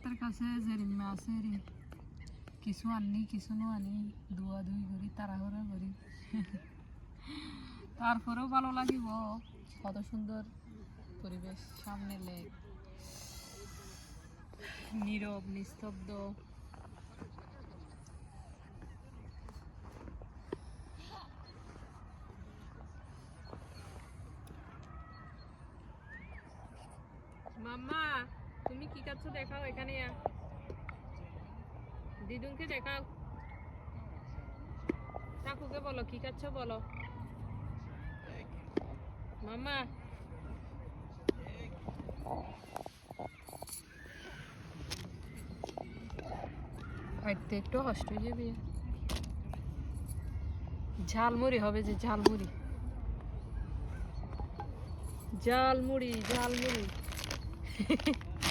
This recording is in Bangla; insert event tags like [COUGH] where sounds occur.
হাতের কাছে জেরিমা আছে রে। কিছু আনি কিছু নো আনি দুয়া দুই করি তাড়াহুড়া করি তারপরেও ভালো লাগিব। কত সুন্দর পরিবেশ, সামনে লেক। নীরব, নিস্তব্ধ। মাম্মা! তুমি কি খাচ্ছ দেখাও এখানে। দিদুনকে দেখাও। কাকুকে বলো, কি খাচ্ছ বলো। মামা হাঁটতে একটু কষ্ট হয়ে যাবে। ঝালমুড়ি হবে যে, ঝালমুড়ি। ঝালমুড়ি ঝালমুড়ি। [LAUGHS]